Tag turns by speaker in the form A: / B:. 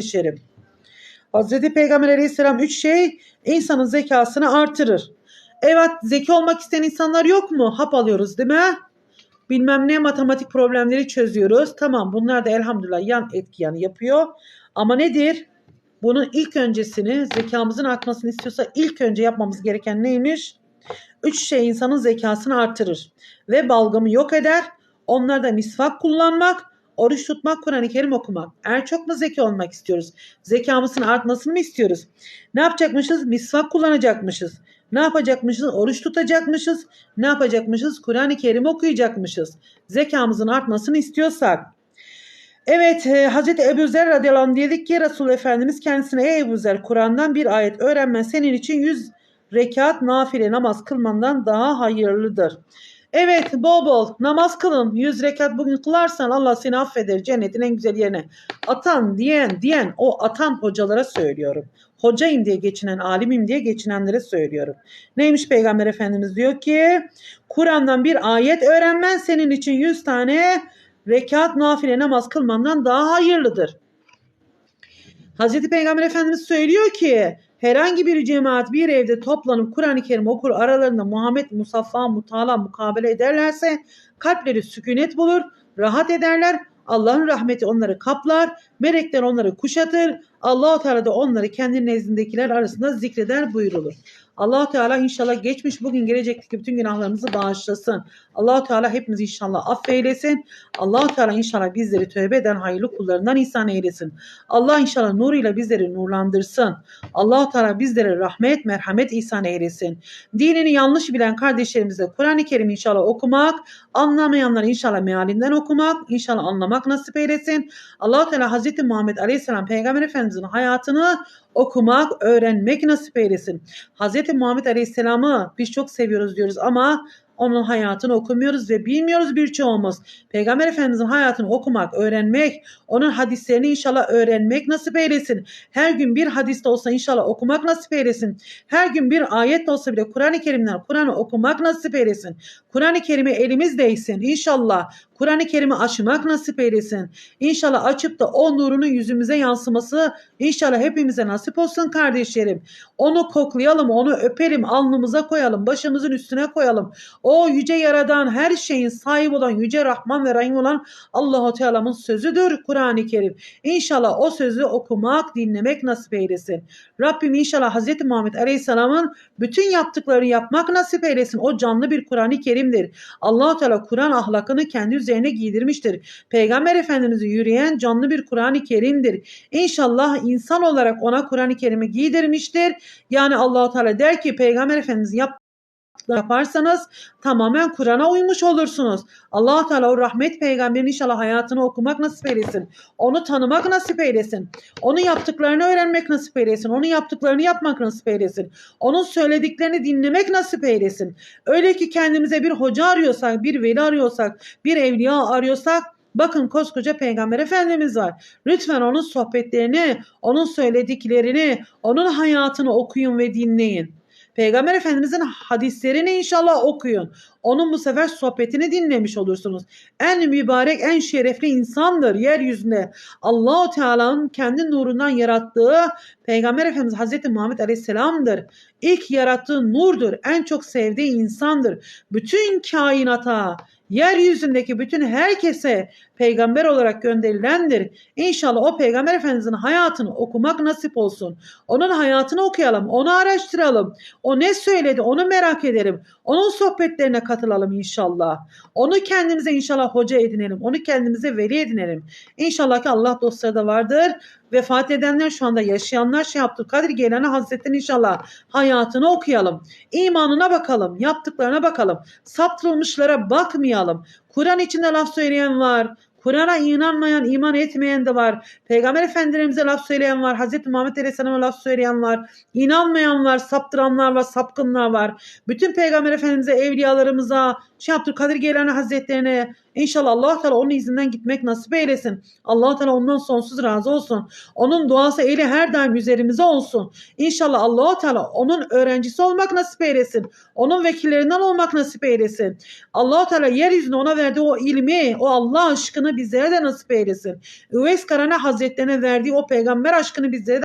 A: kardeşlerim. Hazreti Peygamber aleyhisselam üç şey insanın zekasını artırır. Evet zeki olmak isteyen insanlar yok mu? Hap alıyoruz değil mi? Bilmem ne matematik problemleri çözüyoruz. Tamam bunlar da elhamdülillah yan etki yanı yapıyor. Ama nedir? Bunun ilk öncesini zekamızın artmasını istiyorsa ilk önce yapmamız gereken neymiş? Üç şey insanın zekasını artırır ve balgamı yok eder. Onlarda misvak kullanmak, oruç tutmak, Kur'an-ı Kerim okumak. Eğer çok mu zeki olmak istiyoruz? Zekamızın artmasını mı istiyoruz? Ne yapacakmışız? Misvak kullanacakmışız. Ne yapacakmışız? Oruç tutacakmışız. Ne yapacakmışız? Kur'an-ı Kerim okuyacakmışız. Zekamızın artmasını istiyorsak. Evet e, Hazreti Ebu Zer radıyallahu anh dedik ki Resul Efendimiz kendisine ey Ebu Zer Kur'an'dan bir ayet öğrenmen senin için yüz rekat nafile namaz kılmandan daha hayırlıdır. Evet bol bol namaz kılın. Yüz rekat bugün kılarsan Allah seni affeder cennetin en güzel yerine. Atan diyen diyen o atan hocalara söylüyorum. Hocayım diye geçinen, alimim diye geçinenlere söylüyorum. Neymiş Peygamber Efendimiz diyor ki Kur'an'dan bir ayet öğrenmen senin için yüz tane rekat nafile namaz kılmandan daha hayırlıdır. Hazreti Peygamber Efendimiz söylüyor ki herhangi bir cemaat bir evde toplanıp Kur'an-ı Kerim okur aralarında Muhammed Musaffa mutala mukabele ederlerse kalpleri sükunet bulur, rahat ederler. Allah'ın rahmeti onları kaplar, melekler onları kuşatır. Allahu Teala da onları kendi nezdindekiler arasında zikreder buyurulur. allah Teala inşallah geçmiş bugün gelecekteki bütün günahlarımızı bağışlasın. allah Teala hepimizi inşallah affeylesin. allah Teala inşallah bizleri tövbe eden hayırlı kullarından ihsan eylesin. Allah inşallah nuruyla bizleri nurlandırsın. allah Teala bizlere rahmet, merhamet ihsan eylesin. Dinini yanlış bilen kardeşlerimize Kur'an-ı Kerim inşallah okumak, anlamayanlar inşallah mealinden okumak, inşallah anlamak nasip eylesin. allah Teala Hazreti Muhammed Aleyhisselam Peygamber Efendimizin hayatını okumak, öğrenmek nasip eylesin. Hz. Muhammed Aleyhisselam'ı biz çok seviyoruz diyoruz ama onun hayatını okumuyoruz ve bilmiyoruz birçoğumuz. Peygamber Efendimizin hayatını okumak, öğrenmek, onun hadislerini inşallah öğrenmek nasip eylesin. Her gün bir hadiste olsa inşallah okumak nasip eylesin. Her gün bir ayet olsa bile Kur'an-ı Kerim'den Kur'an'ı okumak nasip eylesin. Kur'an-ı Kerim'i elimizdeysin inşallah. Kur'an-ı Kerim'i açmak nasip eylesin. İnşallah açıp da o nurunun yüzümüze yansıması inşallah hepimize nasip olsun kardeşlerim. Onu koklayalım, onu öpelim, alnımıza koyalım, başımızın üstüne koyalım. O yüce yaradan her şeyin sahibi olan yüce Rahman ve Rahim olan Allahu Teala'nın sözüdür Kur'an-ı Kerim. İnşallah o sözü okumak, dinlemek nasip eylesin. Rabbim inşallah Hz. Muhammed Aleyhisselam'ın bütün yaptıklarını yapmak nasip eylesin. O canlı bir Kur'an-ı Kerim'dir. Allahu Teala Kur'an ahlakını kendi üzerine giydirmiştir. Peygamber Efendimiz'i yürüyen canlı bir Kur'an-ı Kerim'dir. İnşallah insan olarak ona Kur'an-ı Kerim'i giydirmiştir. Yani Allahu Teala der ki Peygamber Efendimiz yap yaparsanız tamamen Kur'an'a uymuş olursunuz. allah Teala o rahmet peygamberin inşallah hayatını okumak nasip eylesin. Onu tanımak nasip eylesin. Onun yaptıklarını öğrenmek nasip eylesin. Onun yaptıklarını yapmak nasip eylesin. Onun söylediklerini dinlemek nasip eylesin. Öyle ki kendimize bir hoca arıyorsak, bir veli arıyorsak, bir evliya arıyorsak Bakın koskoca peygamber efendimiz var. Lütfen onun sohbetlerini, onun söylediklerini, onun hayatını okuyun ve dinleyin. Peygamber Efendimizin hadislerini inşallah okuyun. Onun bu sefer sohbetini dinlemiş olursunuz. En mübarek, en şerefli insandır yeryüzünde. Allahu Teala'nın kendi nurundan yarattığı Peygamber Efendimiz Hazreti Muhammed Aleyhisselam'dır. İlk yarattığı nurdur. En çok sevdiği insandır. Bütün kainata, yeryüzündeki bütün herkese peygamber olarak gönderilendir. İnşallah o peygamber efendimizin hayatını okumak nasip olsun. Onun hayatını okuyalım, onu araştıralım. O ne söyledi onu merak edelim. Onun sohbetlerine katılalım inşallah. Onu kendimize inşallah hoca edinelim. Onu kendimize veli edinelim. İnşallah ki Allah dostları da vardır. Vefat edenler şu anda yaşayanlar şey yaptı. Kadir Geylani Hazretleri'nin inşallah hayatını okuyalım. İmanına bakalım. Yaptıklarına bakalım. Saptırılmışlara bakmayalım. Kur'an içinde laf söyleyen var. Kur'an'a inanmayan, iman etmeyen de var. Peygamber Efendimiz'e laf söyleyen var. Hz. Muhammed Aleyhisselam'a laf söyleyen var. İnanmayan var, saptıranlar var, sapkınlar var. Bütün Peygamber Efendimiz'e, evliyalarımıza, şey Abdülkadir Geylani Hazretlerine İnşallah allah Teala onun izinden gitmek nasip eylesin. allah Teala ondan sonsuz razı olsun. Onun duası eli her daim üzerimize olsun. İnşallah allah Teala onun öğrencisi olmak nasip eylesin. Onun vekillerinden olmak nasip eylesin. allah Teala yeryüzüne ona verdiği o ilmi, o Allah aşkını bizlere de nasip eylesin. Üveys Karana Hazretlerine verdiği o peygamber aşkını bizlere de